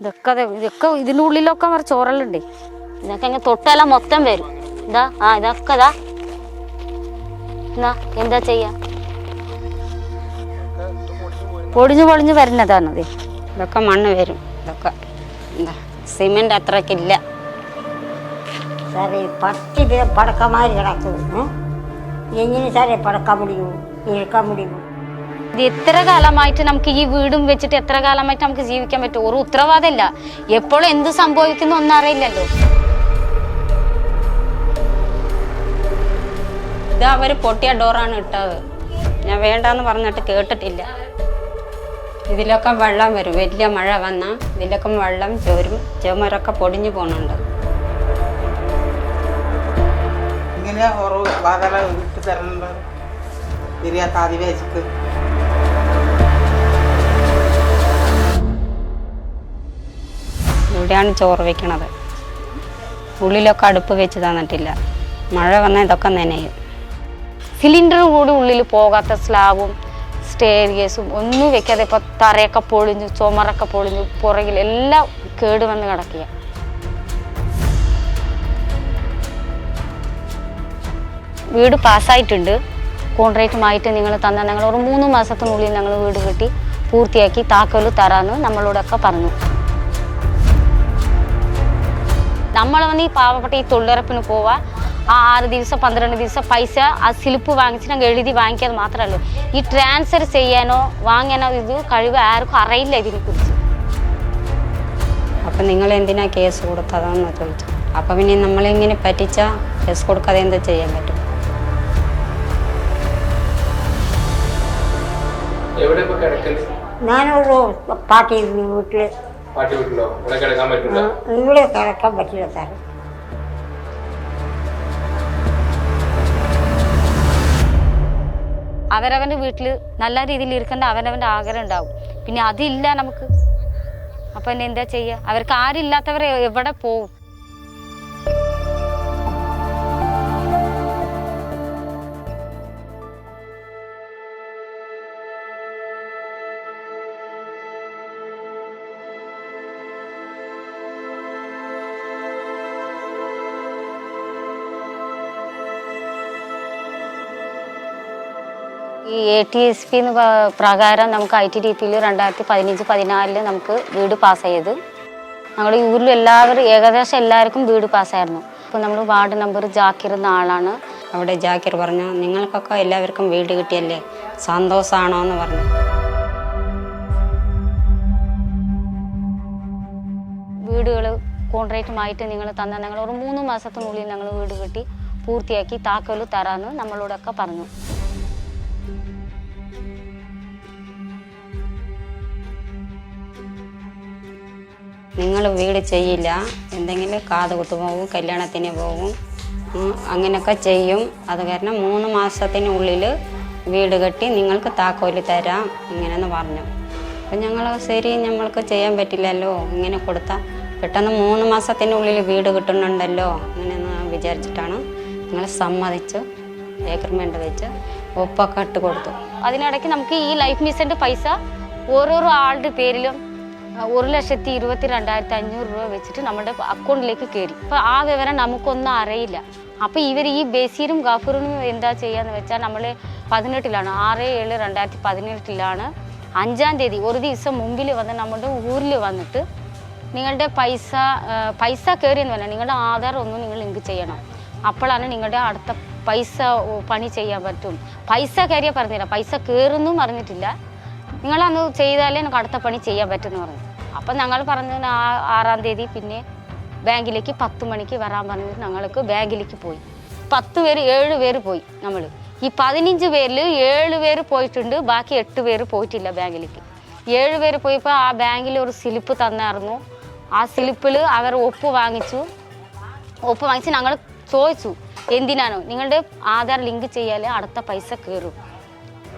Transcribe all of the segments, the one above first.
ഇതൊക്കെ ദേ- ഇതൊക്കെ ഇതിന്റെ ഉള്ളിലൊക്കെ വേറെ ചോറലുണ്ട്. ഇതൊക്കെ ഇങ്ങനെ തൊട്ടെല്ലാം മൊത്തം വരും. ഇതാ ആ ഇതൊക്കെ ഇതാ. എന്നാ എന്താ ചെയ്യാ? പൊടിഞ്ഞു പൊളിഞ്ഞു വരുന്നതാണ് ഇത്. ഇതൊക്കെ മണ്ണ് വരും. ഇതൊക്കെ എന്താ സിമെന്റ് അത്രക്കില്ല സാറേ പടക്കമാതിരി കിടക്കും എങ്ങനെ സാറേ പടക്കാൻ മുടിയും ഇഴക്കാൻ മുടിയും ഇത് എത്ര കാലമായിട്ട് നമുക്ക് ഈ വീടും വെച്ചിട്ട് എത്ര കാലമായിട്ട് നമുക്ക് ജീവിക്കാൻ പറ്റും? ഒരു ഉത്തരവാദമില്ല എപ്പോഴും എന്ത് സംഭവിക്കുന്നു ഒന്നും അറിയില്ലല്ലോ. ഇത് അവർ പൊട്ടിയ ഡോറാണ് ഇട്ടത്. ഞാൻ വേണ്ടാന്ന് പറഞ്ഞിട്ട് കേട്ടിട്ടില്ല. ഇതിലൊക്കെ വെള്ളം വരും. വലിയ മഴ വന്നാൽ ഇതിലൊക്കെ വെള്ളം ചോരും ചുമരൊക്കെ പൊടിഞ്ഞു പോകുന്നുണ്ട് ഇങ്ങനെ ഓരോ വാതല ഇട്ട് തരണ്ട. തിരിയാത്ത ആദിവാസിക്ക് ഇവിടെയാണ് ചോറ് വെക്കണത്. ഉള്ളിലൊക്കെ അടുപ്പ് വെച്ച് തന്നിട്ടില്ല. മഴ വന്നാൽ ഇതൊക്കെ നനയും. സിലിണ്ടറും കൂടി ഉള്ളിൽ പോകാത്ത സ്ലാബും സ്റ്റേരിയേഴ്സും ഒന്നും വെക്കാതെ ഇപ്പോൾ തറയൊക്കെ പൊളിഞ്ഞു ചുമറൊക്കെ പൊളിഞ്ഞു പുറകിൽ എല്ലാം കേട് വന്ന് കിടക്കുക വീട് പാസ്സായിട്ടുണ്ട്. കോൺട്രാക്റ്റുമായിട്ട് നിങ്ങൾ തന്ന ഞങ്ങൾ ഒരു മൂന്ന് മാസത്തിനുള്ളിൽ ഞങ്ങൾ വീട് കെട്ടി പൂർത്തിയാക്കി താക്കോൽ തരാമെന്ന് നമ്മളോടൊക്കെ പറഞ്ഞു. നമ്മൾ വന്ന് ഈ പാവപ്പെട്ട ഈ തൊഴിലുറപ്പിന് പോവാ. ആ ആറ് ദിവസം പന്ത്രണ്ട് ദിവസം പൈസ ആ സ്ലിപ്പ് വാങ്ങിച്ചിട്ട് ഞങ്ങൾ എഴുതി വാങ്ങിക്കാതെ മാത്രമല്ല ഈ ട്രാൻസ്ഫർ ചെയ്യാനോ വാങ്ങാനോ ഇത് കഴിവ് ആർക്കും അറിയില്ല ഇതിനെക്കുറിച്ച് അപ്പം നിങ്ങൾ എന്തിനാ കേസ് കൊടുത്തതെന്ന് ചോദിച്ചു. അപ്പം പിന്നെ നമ്മളിങ്ങനെ പറ്റിച്ച കേസ് കൊടുക്കാതെ എന്താ ചെയ്യാൻ പറ്റും? ഞാനൊരു പാട്ടി വീട്ടിൽ പാട്ടി വീട്ടിലോ? ഇവിടെ കിടക്കാൻ പറ്റില്ല. ഇവിടെ കിടക്കാൻ പറ്റില്ല സാറേ. അവരവന്റെ വീട്ടിൽ നല്ല രീതിയിൽ ഇരിക്കേണ്ട അവനവന്റെ ആഗ്രഹം ഉണ്ടാവും. പിന്നെ അതില്ല നമുക്ക്. അപ്പം എന്നെ എന്താ ചെയ്യുക അവർക്ക് ആരില്ലാത്തവർ എവിടെ പോവും? ഈ എ ടി എസ് പി എന്ന് പ്രകാരം നമുക്ക് ഐ ടി ഡി പിയിൽ രണ്ടായിരത്തി പതിനഞ്ച് പതിനാലിൽ നമുക്ക് വീട് പാസ്സായത്. നമ്മുടെ ഊരിൽ എല്ലാവരും ഏകദേശം എല്ലാവർക്കും വീട് പാസ്സായിരുന്നു. അപ്പോൾ നമ്മൾ വാർഡ് നമ്പർ ജാക്കിർ എന്ന ആളാണ്. അവിടെ ജാക്കിർ പറഞ്ഞു നിങ്ങൾക്കൊക്കെ എല്ലാവർക്കും വീട് കിട്ടിയല്ലേ? സന്തോഷമാണോ എന്ന് പറഞ്ഞു. വീടുകൾ കോൺട്രാക്റ്റുമായിട്ട് നിങ്ങൾ തന്ന ഞങ്ങൾ ഒരു മൂന്ന് മാസത്തിനുള്ളിൽ ഞങ്ങൾ വീട് കെട്ടി പൂർത്തിയാക്കി താക്കോൽ തരാമെന്ന് നമ്മളോടൊക്കെ പറഞ്ഞു. നിങ്ങൾ വീട് ചെയ്യില്ല എന്തെങ്കിലും കാത് കുത്തു പോകും കല്യാണത്തിന് പോകും അങ്ങനെയൊക്കെ ചെയ്യും. അത് കാരണം മൂന്ന് മാസത്തിനുള്ളിൽ വീട് കെട്ടി നിങ്ങൾക്ക് താക്കോൽ തരാം ഇങ്ങനെയെന്ന് പറഞ്ഞു. അപ്പം ഞങ്ങൾ ശരി നമ്മൾക്ക് ചെയ്യാൻ പറ്റില്ലല്ലോ ഇങ്ങനെ കൊടുത്താൽ പെട്ടെന്ന് മൂന്ന് മാസത്തിനുള്ളിൽ വീട് കിട്ടുന്നുണ്ടല്ലോ അങ്ങനെയെന്ന് വിചാരിച്ചിട്ടാണ് ഞങ്ങൾ സമ്മതിച്ച് ഏഗ്രിമെന്റ് വെച്ച് ഒപ്പൊക്കെ ഇട്ട് കൊടുത്തു. അതിനിടയ്ക്ക് നമുക്ക് ഈ ലൈഫ് മിസ്സിന്റെ പൈസ ഓരോരോ ആളുടെ പേരിലും ഒരു ലക്ഷത്തി ഇരുപത്തി രണ്ടായിരത്തി അഞ്ഞൂറ് രൂപ വെച്ചിട്ട് നമ്മുടെ അക്കൗണ്ടിലേക്ക് കയറി. അപ്പൊ ആ വിവരം നമുക്കൊന്നും അറിയില്ല. അപ്പൊ ഇവർ ഈ ബസീറും ഗഫൂറും എന്താ ചെയ്യാന്ന് വെച്ചാൽ നമ്മൾ പതിനെട്ടിലാണ് ആറ് ഏഴ് രണ്ടായിരത്തി പതിനെട്ടിലാണ് അഞ്ചാം തീയതി ഒരു ദിവസം മുമ്പിൽ വന്ന് നമ്മുടെ ഊരിൽ വന്നിട്ട് നിങ്ങളുടെ പൈസ പൈസ കയറിയെന്ന് പറഞ്ഞാൽ നിങ്ങളുടെ ആധാർ ഒന്നും നിങ്ങൾ ലിങ്ക് ചെയ്യണം. അപ്പോഴാണ് നിങ്ങളുടെ അടുത്ത പൈസ പണി ചെയ്യാൻ പറ്റും. പൈസ കയറിയാൽ പറഞ്ഞില്ല പൈസ കയറുന്നു പറഞ്ഞിട്ടില്ല. നിങ്ങളന്ന് ചെയ്താലേ നമുക്ക് അടുത്ത പണി ചെയ്യാൻ പറ്റുമെന്ന് പറഞ്ഞു. അപ്പം ഞങ്ങൾ പറഞ്ഞ ആ- ആറാം തീയതി പിന്നെ ബാങ്കിലേക്ക് പത്ത് മണിക്ക് വരാൻ പറഞ്ഞിട്ട് ഞങ്ങൾക്ക് ബാങ്കിലേക്ക് പോയി. പത്ത് പേര് ഏഴ് പേര് പോയി നമ്മൾ ഈ പതിനഞ്ച് പേരിൽ ഏഴ് പേര് പോയിട്ടുണ്ട് ബാക്കി എട്ട് പേര് പോയിട്ടില്ല ബാങ്കിലേക്ക്. ഏഴ് പേര് പോയപ്പോൾ ആ ബാങ്കിൽ ഒരു സ്ലിപ്പ് തന്നായിരുന്നു. ആ സ്ലിപ്പിൽ അവർ ഒപ്പ് വാങ്ങിച്ചു. ഒപ്പ് വാങ്ങിച്ച് ഞങ്ങൾ ചോദിച്ചു എന്തിനാണോ? നിങ്ങളുടെ ആധാർ ലിങ്ക് ചെയ്യാൽ അടുത്ത പൈസ കയറും.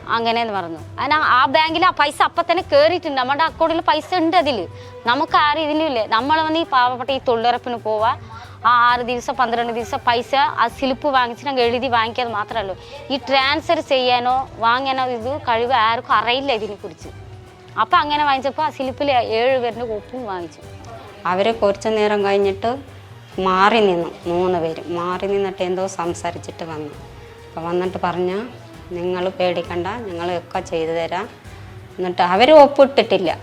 അങ്ങനെയെന്ന് പറഞ്ഞു. അതിനാ ആ ബാങ്കിൽ ആ പൈസ അപ്പം തന്നെ കയറിയിട്ടുണ്ട് നമ്മുടെ അക്കൗണ്ടിൽ പൈസ ഉണ്ട് അതിൽ നമുക്ക് ആരും ഇതിലില്ലേ നമ്മൾ വന്ന് ഈ പാവപ്പെട്ട ഈ തൊഴിലുറപ്പിന് പോവാ. ആ ആറ് ദിവസം പന്ത്രണ്ട് ദിവസം പൈസ ആ സ്ലിപ്പ് വാങ്ങിച്ചിട്ട് അങ്ങ് എഴുതി വാങ്ങിക്കാതെ മാത്രമല്ലോ ഈ ട്രാൻസ്ഫർ ചെയ്യാനോ വാങ്ങാനോ ഇത് കഴിവ് ആർക്കും അറിയില്ല ഇതിനെക്കുറിച്ച്. അപ്പം അങ്ങനെ വാങ്ങിച്ചപ്പോൾ ആ സ്ലിപ്പിൽ ഏഴ് പേരുടെ ഒപ്പും വാങ്ങിച്ചു. അവർ കുറച്ച് നേരം കഴിഞ്ഞിട്ട് മാറി നിന്നു. മൂന്ന് പേര്. മാറി നിന്നിട്ട് എന്തോ സംസാരിച്ചിട്ട് വന്നു. അപ്പം വന്നിട്ട് പറഞ്ഞ നിങ്ങൾ പേടിക്കണ്ട ഞങ്ങളൊക്കെ ചെയ്തു തരാം. എന്നിട്ട് അവർ ഒപ്പിട്ടിട്ടില്ല.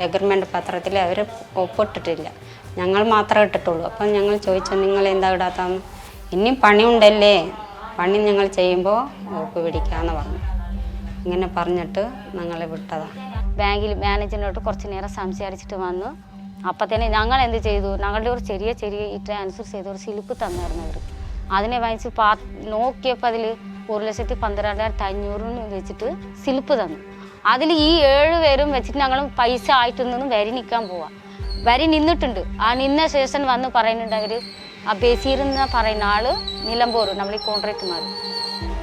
എഗ്രിമെന്റ് പത്രത്തിൽ അവർ ഒപ്പിട്ടിട്ടില്ല. ഞങ്ങൾ മാത്രമേ ഇട്ടിട്ടുള്ളൂ. അപ്പം ഞങ്ങൾ ചോദിച്ചു നിങ്ങൾ എന്താ ഇടാത്തതെന്ന്? ഇനിയും പണിയുണ്ടല്ലേ പണി ഞങ്ങൾ ചെയ്യുമ്പോൾ ഒപ്പ് പിടിക്കാമെന്ന് പറഞ്ഞു. ഇങ്ങനെ പറഞ്ഞിട്ട് ഞങ്ങളെ വിട്ടതാണ് ബാങ്കിൽ മാനേജറിനോട്ട് കുറച്ച് നേരം സംസാരിച്ചിട്ട് വന്നു. അപ്പം തന്നെ ഞങ്ങൾ എന്ത് ചെയ്തു? ഞങ്ങളുടെ ഒരു ചെറിയ ചെറിയ ഈ ട്രാൻസ്ഫർ ചെയ്ത ഒരു സ്ലിപ്പ് തന്നായിരുന്നു അവർ അതിനെ വാങ്ങിച്ച് പാ നോക്കിയപ്പോൾ അതിൽ ഒരു ലക്ഷത്തി പന്ത്രണ്ടായിരത്തി അഞ്ഞൂറിന് വെച്ചിട്ട് സ്ലിപ്പ് തന്നു. അതിൽ ഈ ഏഴ് പേരും വെച്ചിട്ട് ഞങ്ങൾ പൈസ ആയിട്ടൊന്നും വരി നിൽക്കാൻ പോവാം. വരി നിന്നിട്ടുണ്ട്. ആ നിന്ന ശേഷം വന്ന് പറയുന്നുണ്ട് അവർ ആ ബഷീർ എന്ന് പറയുന്ന ആൾ നിലമ്പൂർ നമ്മൾ ഈ കോൺട്രാക്ട്മാർ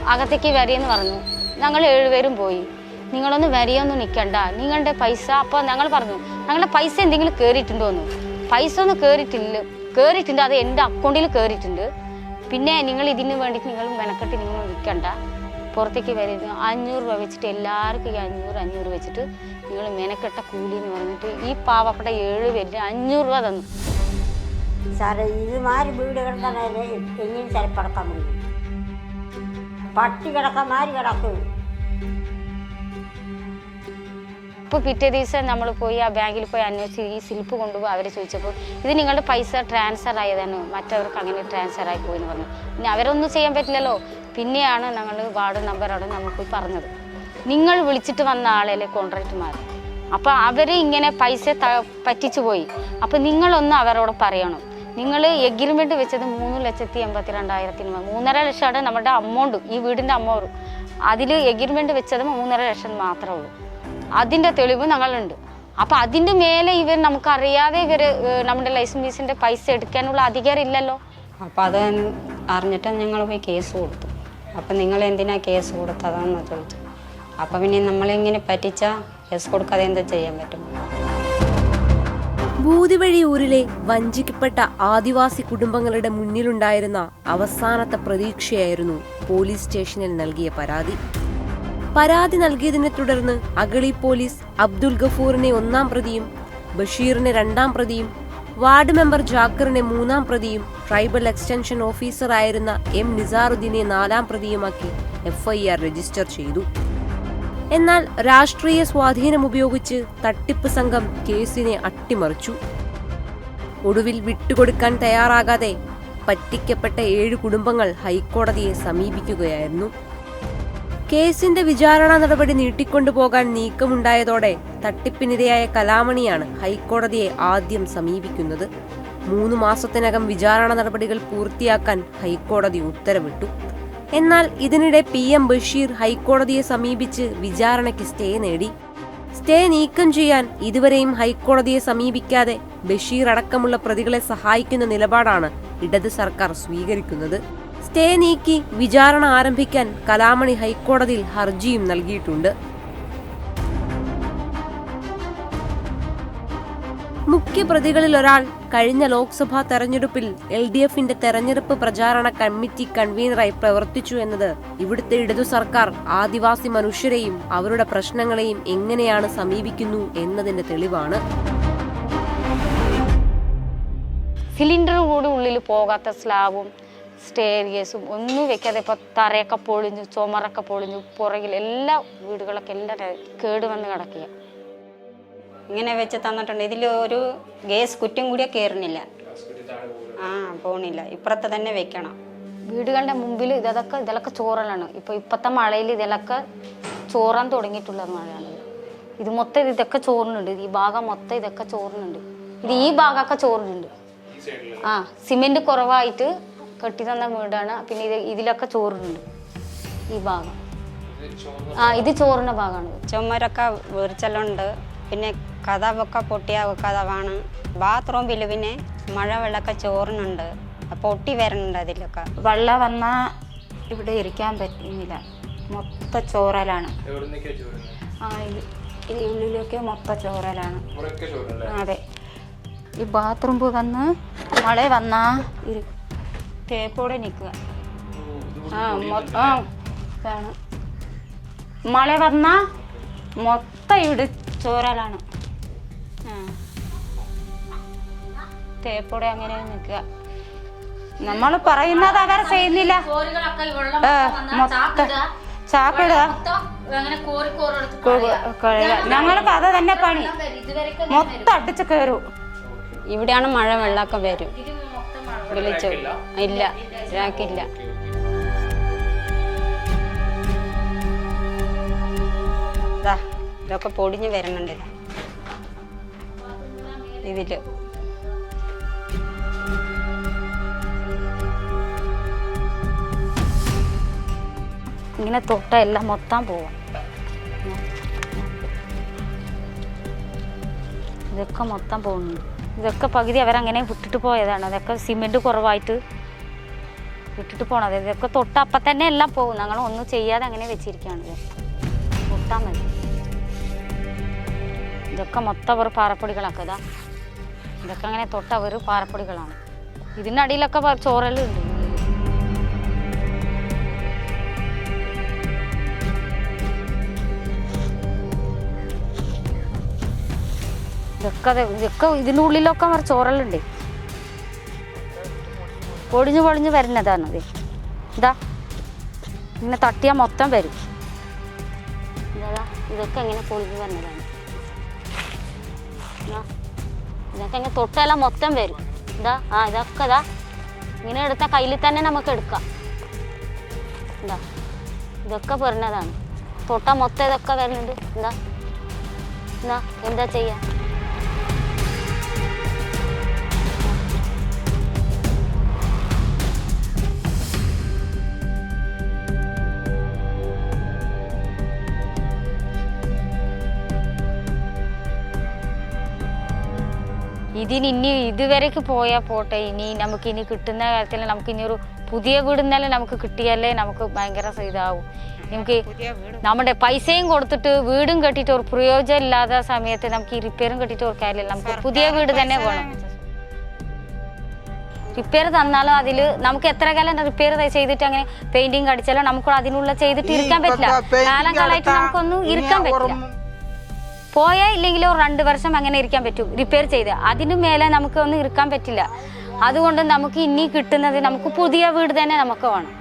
അകത്തേക്ക് വരിയെന്ന് പറഞ്ഞു. ഞങ്ങൾ ഏഴുപേരും പോയി. നിങ്ങളൊന്ന് വരിയൊന്നും നിൽക്കണ്ട നിങ്ങളുടെ പൈസ അപ്പോൾ ഞങ്ങൾ പറഞ്ഞു ഞങ്ങളുടെ പൈസ എന്തെങ്കിലും കയറിയിട്ടുണ്ടോ എന്ന് പൈസ ഒന്നും കയറിയിട്ടില്ല കയറിയിട്ടുണ്ട് അത് എന്റെ അക്കൗണ്ടിൽ കയറിയിട്ടുണ്ട് പിന്നെ നിങ്ങൾ ഇതിന് വേണ്ടിയിട്ട് നിങ്ങൾ മെനക്കെട്ട് നിങ്ങൾ വിൽക്കണ്ട പുറത്തേക്ക് വരുന്നത് അഞ്ഞൂറ് രൂപ വെച്ചിട്ട് എല്ലാവർക്കും ഈ അഞ്ഞൂറ് അഞ്ഞൂറ് വെച്ചിട്ട് നിങ്ങൾ മെനക്കെട്ട കൂലി എന്ന് പറഞ്ഞിട്ട് ഈ പാവപ്പെട്ട ഏഴ് പേരിന് അഞ്ഞൂറ് രൂപ തന്നു. സാറേ ഇത് മാറി വീട് കിടക്കുന്ന എങ്ങനെ ചിലപ്പടക്കാൻ പട്ടി കിടക്കാൻ മാറി കിടക്കും. ഇപ്പോൾ പിറ്റേ ദിവസം നമ്മൾ പോയി ആ ബാങ്കിൽ പോയി അന്വേഷിച്ച് ഈ സ്ലിപ്പ് കൊണ്ടുപോയി അവർ ചോദിച്ചപ്പോൾ ഇത് നിങ്ങളുടെ പൈസ ട്രാൻസ്ഫർ ആയതാണ്. മറ്റവർക്ക് അങ്ങനെ ട്രാൻസ്ഫർ ആയി പോയി എന്ന് പറഞ്ഞു. പിന്നെ അവരൊന്നും ചെയ്യാൻ പറ്റില്ലല്ലോ. പിന്നെയാണ് ഞങ്ങൾ വാർഡ് നമ്പറോട് നമുക്ക് പറഞ്ഞത്. നിങ്ങൾ വിളിച്ചിട്ട് വന്ന ആളല്ലേ കോൺട്രാക്ടർമാർ അപ്പോൾ അവർ ഇങ്ങനെ പൈസ പറ്റിച്ചു പോയി. അപ്പോൾ നിങ്ങളൊന്ന് അവരോട് പറയണം. നിങ്ങൾ എഗ്രിമെന്റ് വെച്ചത് മൂന്ന് ലക്ഷത്തി എൺപത്തി രണ്ടായിരത്തിന് മൂന്നര ലക്ഷമാണ് നമ്മുടെ അമൗണ്ട് ഈ വീടിന്റെ അമൗണ്ട് അതിൽ എഗ്രിമെന്റ് വെച്ചത് മൂന്നര ലക്ഷം മാത്രമേ ഉള്ളൂ. അതിന്റെ തെളിവ് ഞങ്ങളുണ്ട്. അപ്പം അതിന്റെ മേലെ ഇവർ നമുക്കറിയാതെ ഇവർ നമ്മുടെ ലൈസൻസ് ഫീസിന്റെ പൈസ എടുക്കാനുള്ള അധികാരം ഇല്ലല്ലോ. അപ്പോൾ അത് അറിഞ്ഞിട്ട് ഞങ്ങൾ പോയി കേസ് കൊടുത്തു. അപ്പം നിങ്ങൾ എന്തിനാ കേസ് കൊടുത്തതെന്ന് ചോദിച്ചു അപ്പം പിന്നെ നമ്മളിങ്ങനെ പറ്റിച്ച കേസ് കൊടുക്കാതെ എന്താ ചെയ്യാൻ പറ്റും? ഭൂതിവഴി ഊരിലെ വഞ്ചിക്കപ്പെട്ട ആദിവാസി കുടുംബങ്ങളുടെ മുന്നിലുണ്ടായിരുന്ന അവസാനത്തെ പ്രതീക്ഷയായിരുന്നു പോലീസ് സ്റ്റേഷനിൽ നൽകിയ പരാതി. പരാതി നൽകിയതിനെ തുടർന്ന് അഗളി പോലീസ് അബ്ദുൽ ഗഫൂറിനെ ഒന്നാം പ്രതിയും ബഷീറിനെ രണ്ടാം പ്രതിയും വാർഡ് മെമ്പർ ജാക്കറിനെ മൂന്നാം പ്രതിയും ട്രൈബൽ എക്സ്റ്റൻഷൻ ഓഫീസറായിരുന്ന എം നിസാറുദ്ദീനെ നാലാം പ്രതിയുമാക്കി എഫ്ഐആർ രജിസ്റ്റർ ചെയ്തു. എന്നാൽ രാഷ്ട്രീയ സ്വാധീനം ഉപയോഗിച്ച് തട്ടിപ്പ് സംഘം കേസിനെ അട്ടിമറിച്ചു. ഒടുവിൽ വിട്ടുകൊടുക്കാൻ തയ്യാറാകാതെ പറ്റിക്കപ്പെട്ട ഏഴ് കുടുംബങ്ങൾ ഹൈക്കോടതിയെ സമീപിക്കുകയായിരുന്നു. കേസിന്റെ വിചാരണ നടപടി നീട്ടിക്കൊണ്ടുപോകാൻ നീക്കമുണ്ടായതോടെ തട്ടിപ്പിനിരയായ കലാമണിയാണ് ഹൈക്കോടതിയെ ആദ്യം സമീപിക്കുന്നത്. മൂന്ന് മാസത്തിനകം വിചാരണ നടപടികൾ പൂർത്തിയാക്കാൻ ഹൈക്കോടതി ഉത്തരവിട്ടു. എന്നാൽ ഇതിനിടെ പി എം ബഷീർ ഹൈക്കോടതിയെ സമീപിച്ച് വിചാരണയ്ക്ക് സ്റ്റേ നേടി. സ്റ്റേ നീക്കം ചെയ്യാൻ ഇതുവരെയും ഹൈക്കോടതിയെ സമീപിക്കാതെ ബഷീർ അടക്കമുള്ള പ്രതികളെ സഹായിക്കുന്ന നിലപാടാണ് ഇടത് സർക്കാർ സ്വീകരിക്കുന്നത്. സ്റ്റേ നീക്കി വിചാരണ ആരംഭിക്കാൻ കലാമണി ഹൈക്കോടതിയിൽ ഹർജിയും നൽകിയിട്ടുണ്ട്. മുഖ്യപ്രതികളിൽ ഒരാൾ കഴിഞ്ഞ ലോക്സഭാ തെരഞ്ഞെടുപ്പിൽ എൽ ഡി എഫിന്റെ തെരഞ്ഞെടുപ്പ് പ്രചാരണ കമ്മിറ്റി കൺവീനറായി പ്രവർത്തിച്ചു എന്നത് ഇവിടുത്തെ ഇടതു സർക്കാർ ആദിവാസി മനുഷ്യരെയും അവരുടെ പ്രശ്നങ്ങളെയും എങ്ങനെയാണ് സമീപിക്കുന്നു എന്നതിന്റെ തെളിവാണ്. സിലിണ്ടർ കൂടി ഉള്ളിൽ പോകാത്ത സ്റ്റേരിയേഴ്സും ഒന്നും വെക്കാതെ ഇപ്പോൾ തറയൊക്കെ പൊളിഞ്ഞു ചുമറൊക്കെ പൊളിഞ്ഞു പുറകിൽ എല്ലാ വീടുകളൊക്കെ എല്ലാം കേട് വന്ന് കിടക്കുക ഇങ്ങനെ വെച്ച് തന്നിട്ടുണ്ട്. ഇതിൽ ഒരു ഗ്യാസ് കുറ്റും കൂടിയ കയറുന്നില്ല ആ പോണില്ല. ഇപ്പുറത്ത് തന്നെ വെക്കണം. വീടുകളുടെ മുമ്പിൽ ഇതൊക്കെ ഇതിലൊക്കെ ചോറലാണ്. ഇപ്പോൾ ഇപ്പോഴത്തെ മഴയിൽ ഇതിലൊക്കെ ചോറാൻ തുടങ്ങിയിട്ടുള്ള മഴയാണ്. ഇത് മൊത്തം ഇതൊക്കെ ചോറിനുണ്ട്. ഈ ഭാഗം മൊത്തം ഇതൊക്കെ ചോറിനുണ്ട്. ഇത് ഈ ഭാഗമൊക്കെ ചോറിനുണ്ട്. ആ സിമെന്റ് കുറവായിട്ട് കെട്ടി തന്ന വീടാണ്. പിന്നെ ഇത് ഇതിലൊക്കെ ചോറുണ്ട് ഈ ഭാഗം. ആ ഇത് ചോറിന്റെ ഭാഗമാണ്. ചുമരൊക്കെ വീർച്ചലുണ്ട് പിന്നെ കഥവൊക്കെ പൊട്ടിയ കഥവാണ് ബാത്റൂമിൽ പിന്നെ മഴവെള്ളമൊക്കെ ചോറിനുണ്ട്. പൊട്ടി വരുന്നുണ്ട് അതിലൊക്കെ. വെള്ളം വന്നാൽ ഇവിടെ ഇരിക്കാൻ പറ്റുന്നില്ല. മൊത്ത ചോറലാണ്. ആ ഇത് ഈ ഉള്ളിലേക്ക് മൊത്ത ചോറലാണ്. അതെ. ഈ ബാത്റൂം വന്ന് മഴ വന്നാ ഇരി തേപ്പോടെ നിൽക്കുക ആ ആ ഇതാണ് മഴ വന്ന മൊത്തം ഇവിടെ ചോരലാണ്. ആ. തേപ്പോടെ അങ്ങനെ നിൽക്കുക നമ്മൾ പറയുന്നത് അവർ ചെയ്യുന്നില്ല. ആ, മൊത്തം ചാക്കിടുക ഞങ്ങൾക്ക് അത് തന്നെ പണി. മൊത്തം അടിച്ച് കയറും ഇവിടെയാണ് മഴ വെള്ളമൊക്കെ വരും. വിളിച്ചു ഇല്ല രാക്കില്ല ഇതൊക്കെ പൊടിഞ്ഞ് വരുന്നുണ്ട് ഇതാ. ഇതിൽ. ഇങ്ങനെ തൊട്ട എല്ലാം മൊത്തം പോവാം. ഇതൊക്കെ മൊത്തം പോകുന്നുണ്ട് ഇതൊക്കെ പകുതി അവരങ്ങനെ വിട്ടിട്ട് പോയതാണ്. അതൊക്കെ സിമെന്റ് കുറവായിട്ട് വിട്ടിട്ട് പോണത്. ഇതൊക്കെ തൊട്ട് അപ്പം തന്നെ എല്ലാം പോകും. ഞങ്ങൾ ഒന്നും ചെയ്യാതെ അങ്ങനെ വെച്ചിരിക്കുകയാണ് തൊട്ടാൽ മതി. ഇതൊക്കെ മൊത്തം അവർ പാറപ്പൊടികളൊക്കെ ഇതാ. ഇതൊക്കെ അങ്ങനെ തൊട്ട് അവർ പാറപ്പൊടികളാണ്. ഇതിനടിയിലൊക്കെ ചോറെല്ലാം ചോറലുണ്ട് ഇതൊക്കെ അത് ഇതൊക്കെ ഇതിന്റെ ഉള്ളിലൊക്കെ അവർ ചോറലുണ്ട് പൊടിഞ്ഞു പൊളിഞ്ഞു വരുന്നതാണ് ഇത്. ഇതാ ഇങ്ങനെ തട്ടിയാൽ മൊത്തം വരും. ഇതാ ഇതൊക്കെ ഇങ്ങനെ പൊളിഞ്ഞു വരുന്നതാണ് ഇതാ. ഇതൊക്കെ ഇങ്ങനെ തൊട്ടെല്ലാം മൊത്തം വരും. ഇതാ ആ ഇതൊക്കെ ഇതാ. ഇങ്ങനെ എടുത്ത കയ്യിൽ തന്നെ നമുക്ക് എടുക്കാം. ഇതാ ഇതൊക്കെ പറഞ്ഞതാണ് തൊട്ട മൊത്തം ഇതൊക്കെ വരുന്നുണ്ട്. എന്താ എന്നാ എന്താ ചെയ്യാ? ഇതിന് ഇനി ഇതുവരേക്ക് പോയാൽ പോട്ടെ. ഇനി നമുക്ക് ഇനി കിട്ടുന്ന കാര്യത്തിൽ നമുക്ക് ഇനി ഒരു പുതിയ വീട് എന്നാലും നമുക്ക് കിട്ടിയാലേ നമുക്ക് ഭയങ്കര ഇതാവും. നമുക്ക് നമ്മുടെ പൈസയും കൊടുത്തിട്ട് വീടും കെട്ടിയിട്ട് ഒരു പ്രയോജനം ഇല്ലാത്ത സമയത്ത് നമുക്ക് ഈ റിപ്പയറും കെട്ടിയിട്ട് ഒരു കാര്യമില്ല. നമുക്ക് പുതിയ വീട് തന്നെ വേണം. റിപ്പയർ തന്നാലും അതിൽ നമുക്ക് എത്ര കാലം റിപ്പയർ ചെയ്തിട്ട് അങ്ങനെ പെയിന്റിങ് അടിച്ചാലും നമുക്ക് അതിനുള്ള ചെയ്തിട്ട് ഇരിക്കാൻ പറ്റില്ല. കാലം കാലമായിട്ട് നമുക്കൊന്നും ഇരിക്കാൻ പറ്റില്ല. പോയാ ഇല്ലെങ്കിൽ ഒരു രണ്ട് വർഷം അങ്ങനെ ഇരിക്കാൻ പറ്റൂ. റിപ്പയർ ചെയ്ത്. അതിനു മേലെ നമുക്ക് ഒന്നും ഇരിക്കാൻ പറ്റില്ല. അതുകൊണ്ട് നമുക്ക് ഇനി കിട്ടുന്നത് നമുക്ക് പുതിയ വീട് തന്നെ നമുക്ക് വേണം.